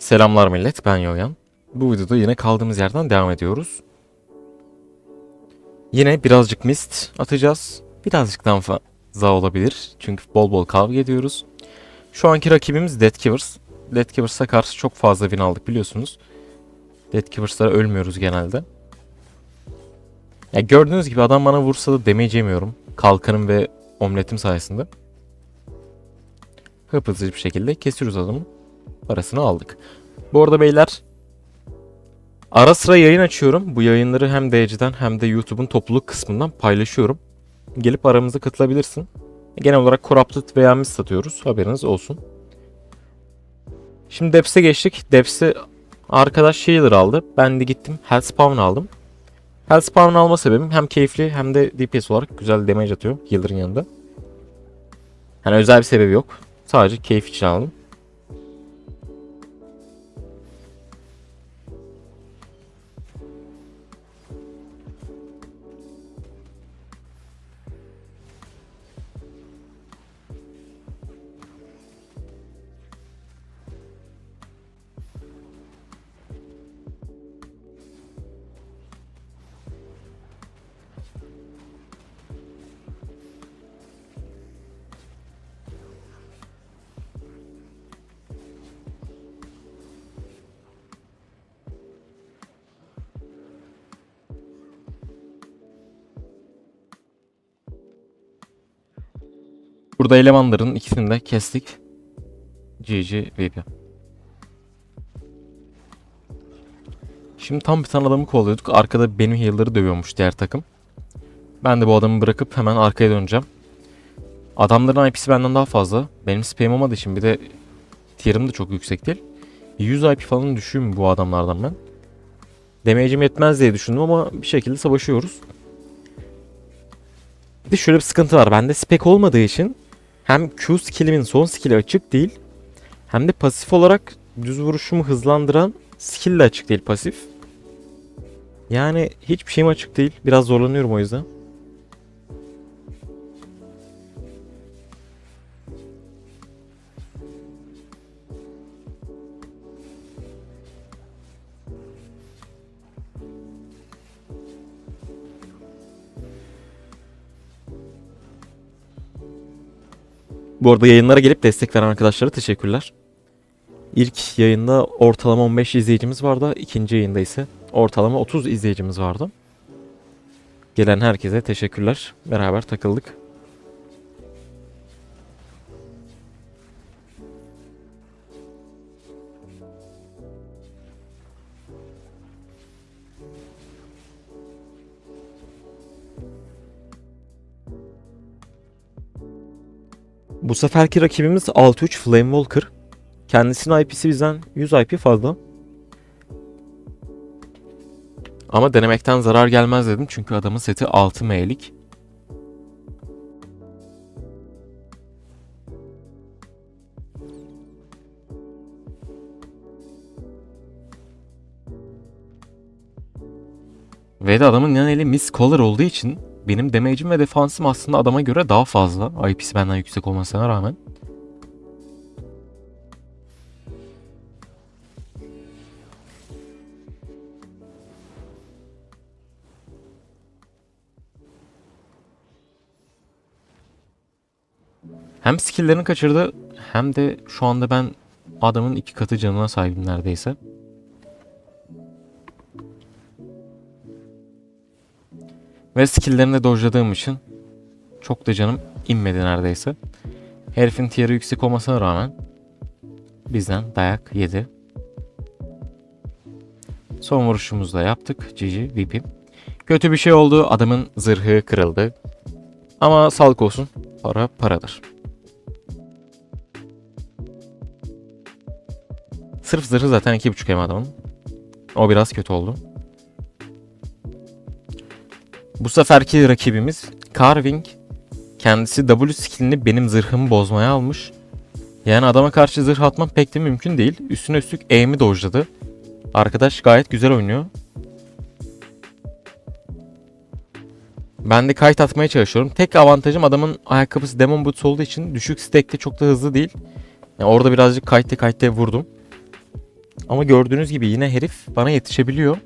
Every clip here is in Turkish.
Selamlar millet, ben Yoyan. Bu videoda yine kaldığımız yerden devam ediyoruz. Yine birazcık mist atacağız. Birazcıktan fazla olabilir. Çünkü bol bol kavga ediyoruz. Şu anki rakibimiz Dead Killers. Dead Killers'a karşı çok fazla win aldık biliyorsunuz. Dead Killers'lara ölmüyoruz genelde. Ya gördüğünüz gibi adam bana vursa da damage yemiyorum. Kalkanım ve omletim sayesinde. Hıpızlı bir şekilde kesiyoruz adamı. Parasını aldık. Bu arada beyler ara sıra yayın açıyorum. Bu yayınları hem DC'den hem de YouTube'un topluluk kısmından paylaşıyorum. Gelip aramıza katılabilirsin. Genel olarak Corrupted veya Mist satıyoruz. Haberiniz olsun. Şimdi Deps'e geçtik. Deps'i arkadaş Healer aldı. Ben de gittim Hellspawn aldım. Hellspawn alma sebebim hem keyifli hem de DPS olarak güzel damage atıyor Healer'ın yanında. Yani özel bir sebebi yok. Sadece keyif için aldım. Burada elemanların ikisini de kestik. GG VP. Şimdi tam bir tane adamı kovalıyorduk. Arkada benim heal'ları dövüyormuş diğer takım. Ben de bu adamı bırakıp hemen arkaya döneceğim. Adamların IP'si benden daha fazla. Benim spam olmadığı için bir de tier'ım da çok yüksek değil. 100 IP falan düşüyor bu adamlardan ben. Damage'im yetmez diye düşündüm ama bir şekilde savaşıyoruz. Bir de şöyle bir sıkıntı var. Bende spek olmadığı için hem Q skillimin son skill'i açık değil hem de pasif olarak düz vuruşumu hızlandıran skill de açık değil pasif. Yani hiçbir şeyim açık değil. Biraz zorlanıyorum o yüzden. Bu arada yayınlara gelip destek veren arkadaşlara teşekkürler. İlk yayında ortalama 15 izleyicimiz vardı. İkinci yayında ise ortalama 30 izleyicimiz vardı. Gelen herkese teşekkürler. Beraber takıldık. Bu seferki rakibimiz 6-3 Flame Walker. Kendisinin IP'si bizden 100 IP fazla. Ama denemekten zarar gelmez dedim çünkü adamın seti 6 M'lik. Ve de adamın yan eli Miss Collar olduğu için benim damage'im ve defansım aslında adama göre daha fazla. IP'si benden yüksek olmasına rağmen. Hem skill'lerini kaçırdı hem de şu anda ben adamın iki katı canına sahibim neredeyse. Ve skill'lerini de dojladığım için çok da canım inmedi neredeyse. Herifin tier'i yüksek olmasına rağmen bizden dayak yedi. Son vuruşumuzu da yaptık. GG VP. Kötü bir şey oldu. Adamın zırhı kırıldı. Ama sağlık olsun. Para paradır. Sırf zırhı zaten 2.5 M adamın. O biraz kötü oldu. Bu seferki rakibimiz Carving. Kendisi W skillini benim zırhımı bozmaya almış. Yani adama karşı zırh atmam pek de mümkün değil. Üstüne üstlük aim'i dojladı. Arkadaş gayet güzel oynuyor. Ben de kayıt atmaya çalışıyorum. Tek avantajım adamın ayakkabısı Demon Boots olduğu için düşük stack'te çok da hızlı değil. Yani orada birazcık kayıtta kayıtta vurdum. Ama gördüğünüz gibi yine herif bana yetişebiliyor.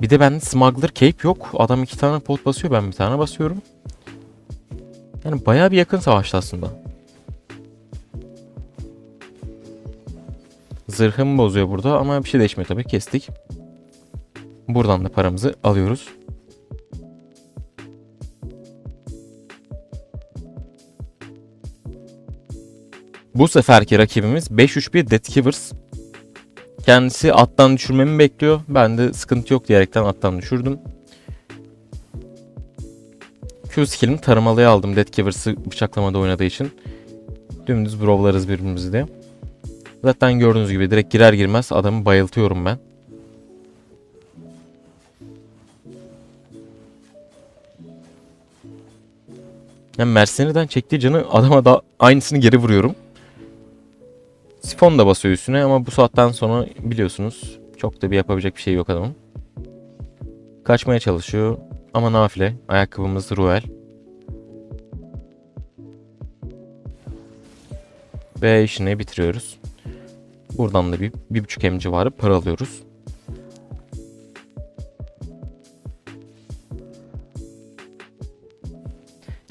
Bir de bende Smuggler Cape yok. Adam iki tane pot basıyor ben bir tane basıyorum. Yani bayağı bir yakın savaştı aslında. Zırhımı bozuyor burada ama bir şey değişmiyor tabii kestik. Buradan da paramızı alıyoruz. Bu seferki rakibimiz 5-3-1 Death Givers. Kendisi attan düşürmemi bekliyor. Ben de sıkıntı yok diyerekten attan düşürdüm. Q skill'imi tarımalıya aldım Death Givers'ı bıçaklamada oynadığı için. Dümdüz brovlarız birbirimizi diye. Zaten gördüğünüz gibi direkt girer girmez adamı bayıltıyorum ben. Yani Mercenary'den çektiği canı adama da aynısını geri vuruyorum. Sifon da basıyor üstüne ama bu saatten sonra biliyorsunuz çok da bir yapabilecek bir şey yok adamın. Kaçmaya çalışıyor ama nafile. Ayakkabımız Ruel. Ve işini bitiriyoruz. Buradan da bir, bir buçuk em civarı para alıyoruz.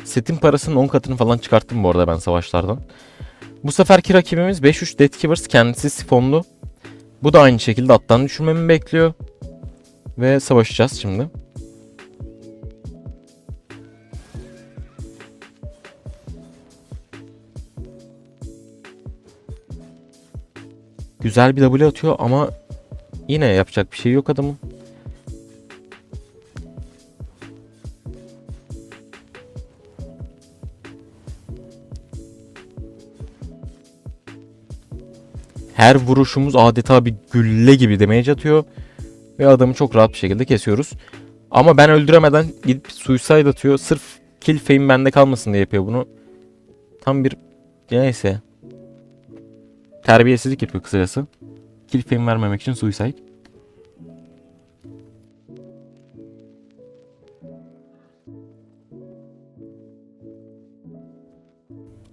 Setin parasının 10 katını falan çıkarttım bu arada ben savaşlardan. Bu seferki rakibimiz 5-3 Death Givers kendisi sifonlu. Bu da aynı şekilde attan düşürmemi bekliyor. Ve savaşacağız şimdi. Güzel bir W atıyor ama yine yapacak bir şey yok adamın. Her vuruşumuz adeta bir gülle gibi damage atıyor. Ve adamı çok rahat bir şekilde kesiyoruz. Ama ben öldüremeden gidip suicide atıyor. Sırf kill fame bende kalmasın diye yapıyor bunu. Tam bir neyse. Terbiyesizlik yapıyor kısacası. Kill fame vermemek için suicide.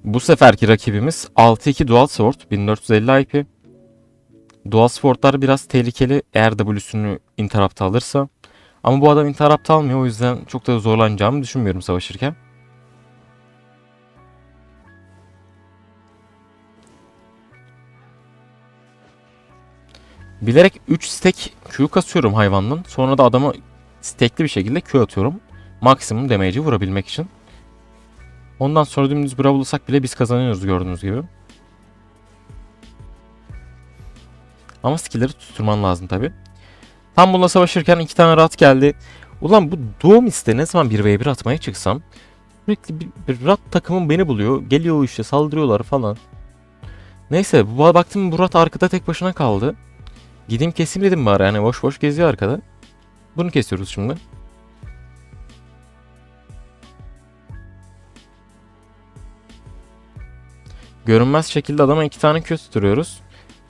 Bu seferki rakibimiz 6-2 Dual Sword 1450 IP. Sword'lar biraz tehlikeli eğer W'sünü interrupt alırsa. Ama bu adam interrupt almıyor o yüzden çok da zorlanacağımı düşünmüyorum savaşırken. Bilerek 3 stack Q kasıyorum hayvandan. Sonra da adama stackli bir şekilde Q atıyorum. Maksimum damage'i vurabilmek için. Ondan sonra dümdüz bravlasak bile biz kazanıyoruz gördüğünüz gibi. Ama skill'leri tutturman lazım tabi. Tam bununla savaşırken iki tane rat geldi. Ulan bu doğum iste ne zaman 1v1 atmaya çıksam sürekli bir, bir rat takımım beni buluyor. Geliyor işte saldırıyorlar falan. Neyse bu baktım bu rat arkada tek başına kaldı. Gideyim keseyim dedim bari yani boş boş geziyor arkada. Bunu kesiyoruz şimdi. Görünmez şekilde adama iki tane Q tutturuyoruz.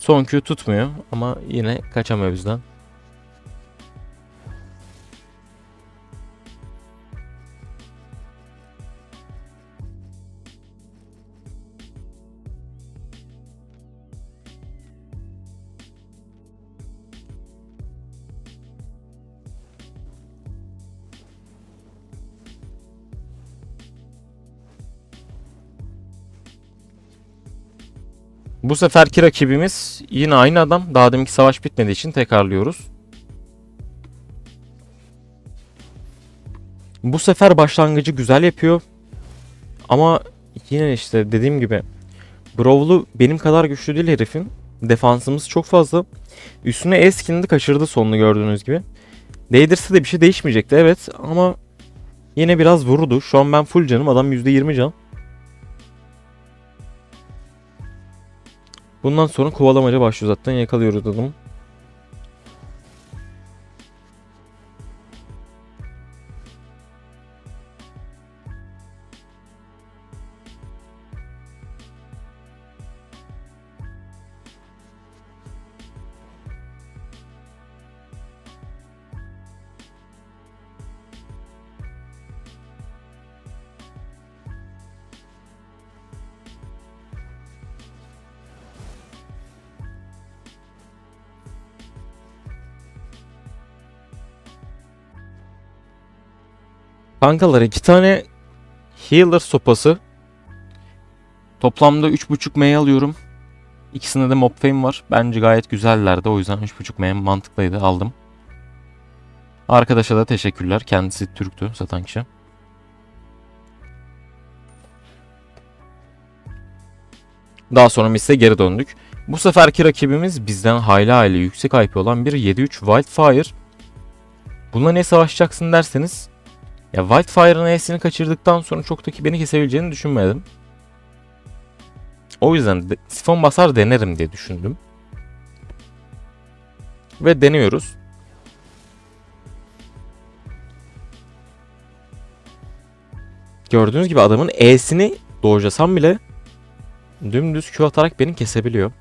Son Q tutmuyor ama yine kaçamıyor bizden. Bu seferki rakibimiz yine aynı adam. Daha deminki savaş bitmediği için tekrarlıyoruz. Bu sefer başlangıcı güzel yapıyor. Ama yine işte dediğim gibi Brawl'u benim kadar güçlü değil herifin. Defansımız çok fazla. Üstüne E skinini kaçırdı sonunu gördüğünüz gibi. Değdirse de bir şey değişmeyecekti evet ama yine biraz vurdu. Şu an ben full canım adam %20 can. Bundan sonra kovalamaca başlıyor zaten yakalıyoruz adamı. Kankalar iki tane healer sopası. Toplamda 3.5 M'ye alıyorum. İkisinde de mob fame var. Bence gayet güzellerdi. O yüzden 3.5 M mantıklıydı. Aldım. Arkadaşa da teşekkürler. Kendisi Türktü satan kişi. Daha sonra Mist'e geri döndük. Bu seferki rakibimiz bizden hayli hayli yüksek IP olan bir 7-3 Wildfire. Bununla ne savaşacaksın derseniz ya Wildfire'ın E'sini kaçırdıktan sonra çok da beni kesebileceğini düşünmedim. O yüzden de, sifon basar denerim diye düşündüm. Ve deniyoruz. Gördüğünüz gibi adamın E'sini dojlasam bile dümdüz Q atarak beni kesebiliyor.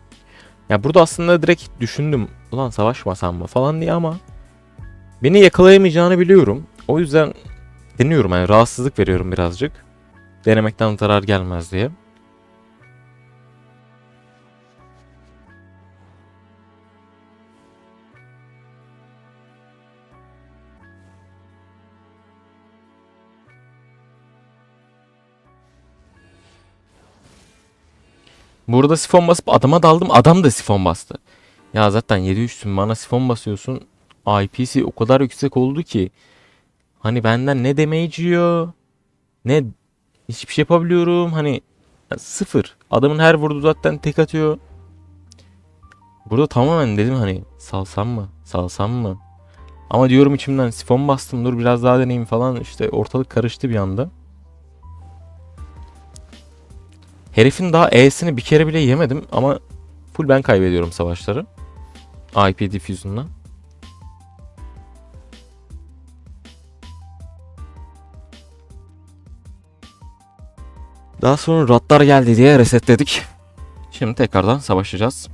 Ya burada aslında direkt düşündüm. Ulan savaşmasam mı falan diye ama beni yakalayamayacağını biliyorum. O yüzden deniyorum yani rahatsızlık veriyorum birazcık. Denemekten zarar gelmez diye. Burada sifon basıp adama daldım. Adam da sifon bastı. Ya zaten 7-3'sün bana sifon basıyorsun. IPC o kadar yüksek oldu ki. Hani benden ne damage yiyor. Ne hiçbir şey yapabiliyorum. Hani sıfır. Adamın her vurduğu zaten tek atıyor. Burada tamamen dedim hani salsam mı? Salsam mı? Ama diyorum içimden sifon bastım dur biraz daha deneyeyim falan. İşte ortalık karıştı bir anda. Herifin daha E'sini bir kere bile yemedim ama full ben kaybediyorum savaşları. IP diffusion'la. Daha sonra ratlar geldi diye resetledik. Şimdi tekrardan savaşacağız.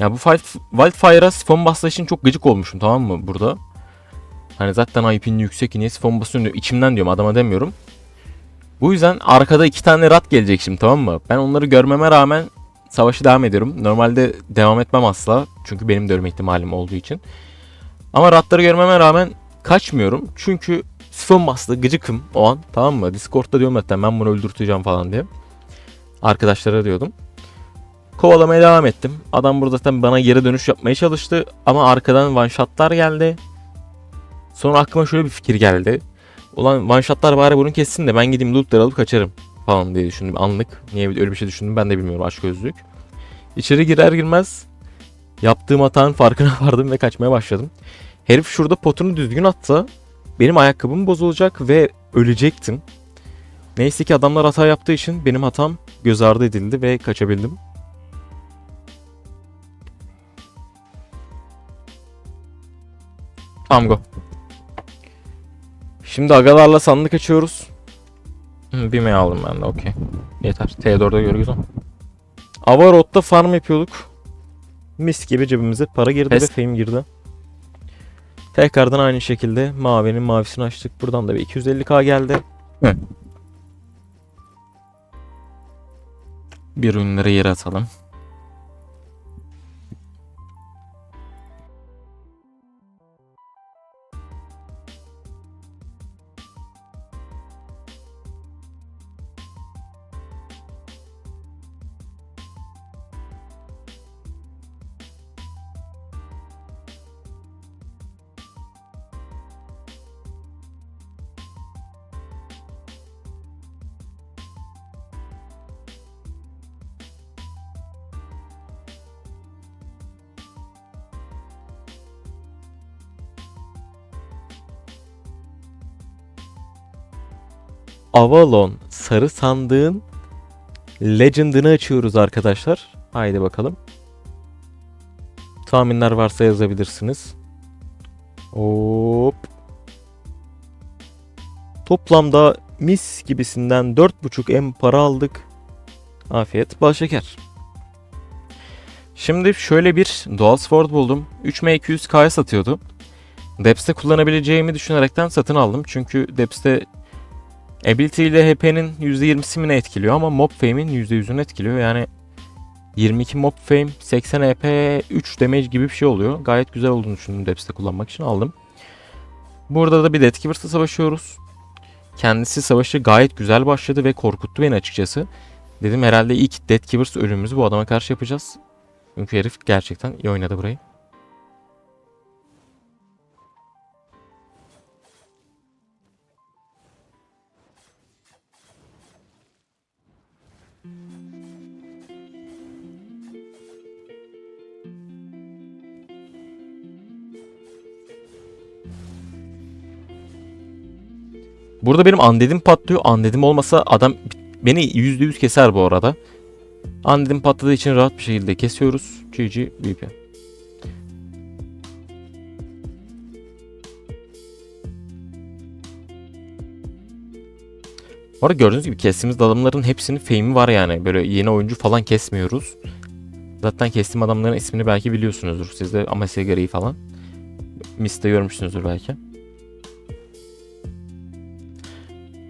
Ya bu Wild- Wildfire'a sifon bastığı için çok gıcık olmuşum tamam mı burada. Hani zaten IP'nin yüksek niye sifon basıyorsun diyor. İçimden diyorum adama demiyorum. Bu yüzden arkada iki tane rat gelecek şimdi tamam mı? Ben onları görmeme rağmen savaşı devam ediyorum. Normalde devam etmem asla. Çünkü benim de ölme ihtimalim olduğu için. Ama ratları görmeme rağmen kaçmıyorum. Çünkü sifon bastı gıcıkım o an tamam mı? Discord'da diyorum zaten ben bunu öldürteceğim falan diye. Arkadaşlara diyordum. Kovalamaya devam ettim. Adam burada zaten bana geri dönüş yapmaya çalıştı. Ama arkadan one shotlar geldi. Sonra aklıma şöyle bir fikir geldi. Ulan one shotlar bari bunu kessin de ben gideyim lootları alıp kaçarım falan diye düşündüm anlık. Niye öyle bir şey düşündüm ben de bilmiyorum aşk gözlük. İçeri girer girmez yaptığım hatanın farkına vardım ve kaçmaya başladım. Herif şurada potunu düzgün atsa benim ayakkabım bozulacak ve ölecektim. Neyse ki adamlar hata yaptığı için benim hatam göz ardı edildi ve kaçabildim. Tamam go. Şimdi agalarla sandık açıyoruz. Hı, Bir mail aldım ben de okey. Yeter. T4'de görürüz ama. Avarot'ta farm yapıyorduk. Mis gibi cebimize para girdi Pes. ve fame girdi. Tekrardan aynı şekilde mavinin mavisini açtık. Buradan da bir 250k geldi. Hı. Bir ürünleri yere atalım. Avalon sarı sandığın Legend'ını açıyoruz arkadaşlar. Haydi bakalım. Tahminler varsa yazabilirsiniz. Hop. Toplamda mis gibisinden 4.5 M para aldık. Afiyet bal şeker. Şimdi şöyle bir Dual Sword buldum. 3M200K'ya satıyordu. Deps'te kullanabileceğimi düşünerekten satın aldım. Çünkü Deps'te Ability ile HP'nin %20'si mi ne etkiliyor ama Mob Fame'in %100'ünü etkiliyor. Yani 22 mob fame, 80 EP, 3 damage gibi bir şey oluyor. Gayet güzel olduğunu düşündüm Deps'te kullanmak için aldım. Burada da bir Deathkeeper'la savaşıyoruz. Kendisi savaşı gayet güzel başladı ve korkuttu beni açıkçası. Dedim herhalde ilk Deathkeepers ölümümüzü bu adama karşı yapacağız. Çünkü herif gerçekten iyi oynadı burayı. Burada benim undead'im patlıyor. Undead'im olmasa adam beni %100 keser bu arada. Undead'im patladığı için rahat bir şekilde kesiyoruz. GG VP. Bu arada gördüğünüz gibi kestiğimiz adamların hepsinin fame'i var yani. Böyle yeni oyuncu falan kesmiyoruz. Zaten kestiğim adamların ismini belki biliyorsunuzdur. Siz de Amasya falan. Mist'te görmüşsünüzdür belki.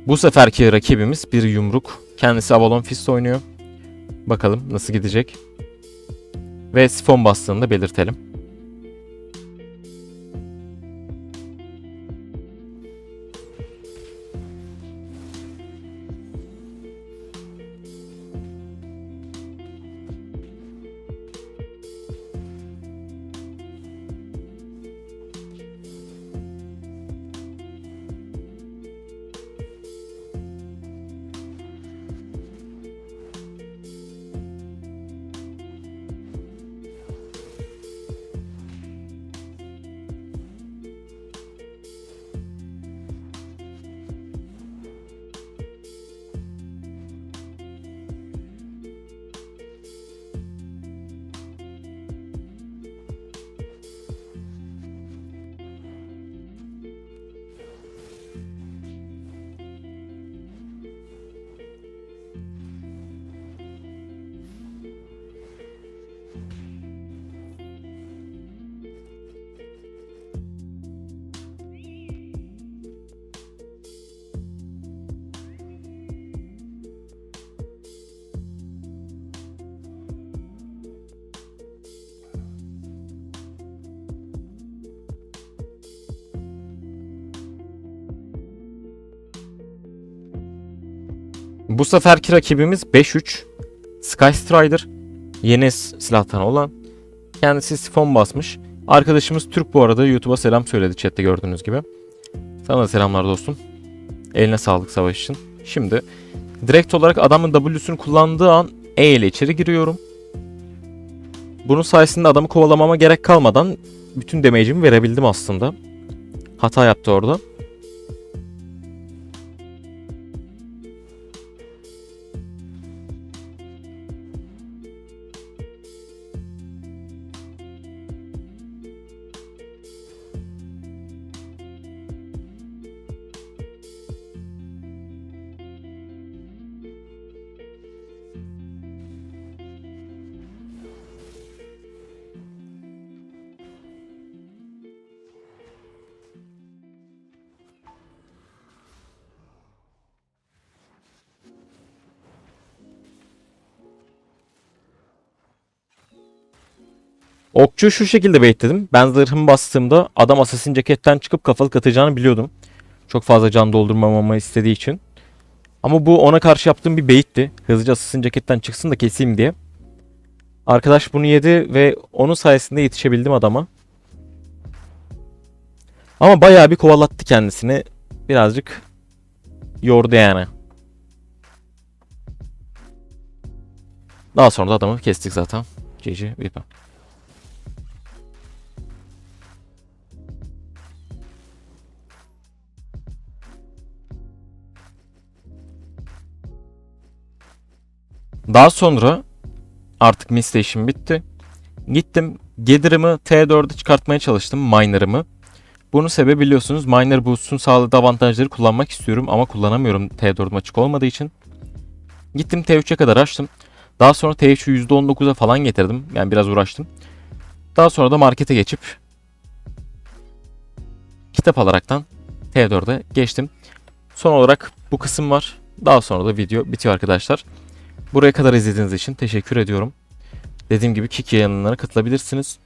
Bu seferki rakibimiz bir yumruk. Kendisi Avalon Fist oynuyor. Bakalım nasıl gidecek. Ve sifon bastığını da belirtelim. Bu seferki rakibimiz 5-3. Sky Strider. Yeni silahtan olan. Kendisi sifon basmış. Arkadaşımız Türk bu arada YouTube'a selam söyledi chatte gördüğünüz gibi. Sana da selamlar dostum. Eline sağlık savaş için. Şimdi direkt olarak adamın W'sunu kullandığı an E ile içeri giriyorum. Bunun sayesinde adamı kovalamama gerek kalmadan bütün damage'imi verebildim aslında. Hata yaptı orada. Okçu şu şekilde baitledim. Ben zırhımı bastığımda adam Assassin ceketten çıkıp kafalık atacağını biliyordum. Çok fazla can doldurmamamı istediği için. Ama bu ona karşı yaptığım bir baitti. Hızlıca Assassin ceketten çıksın da keseyim diye. Arkadaş bunu yedi ve onun sayesinde yetişebildim adama. Ama bayağı bir kovalattı kendisini. Birazcık yordu yani. Daha sonra da adamı kestik zaten. GG Vipa. Daha sonra artık Mist işim bitti. Gittim Gather'ımı T4'e çıkartmaya çalıştım Miner'ımı. Bunun sebebi biliyorsunuz Miner Boost'un sağladığı avantajları kullanmak istiyorum ama kullanamıyorum T4'üm açık olmadığı için. Gittim T3'e kadar açtım. Daha sonra T3'ü %19'a falan getirdim. Yani biraz uğraştım. Daha sonra da markete geçip kitap alaraktan T4'e geçtim. Son olarak bu kısım var. Daha sonra da video bitiyor arkadaşlar. Buraya kadar izlediğiniz için teşekkür ediyorum. Dediğim gibi Kick yayınlarına katılabilirsiniz.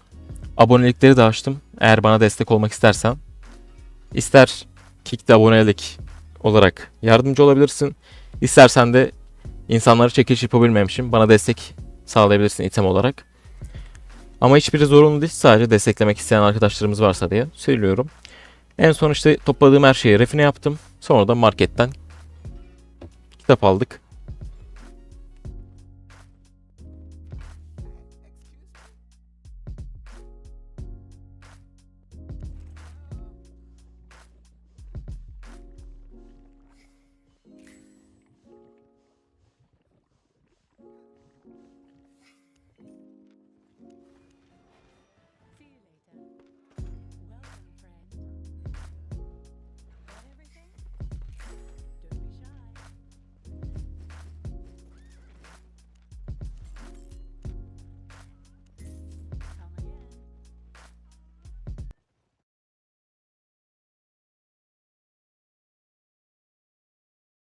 Abonelikleri de açtım. Eğer bana destek olmak istersen ister Kick'te abonelik olarak yardımcı olabilirsin. İstersen de insanları çekiş yapabilmemişim. Bana destek sağlayabilirsin item olarak. Ama hiçbiri zorunlu değil. Sadece desteklemek isteyen arkadaşlarımız varsa diye söylüyorum. En son işte topladığım her şeyi refine yaptım. Sonra da marketten kitap aldık.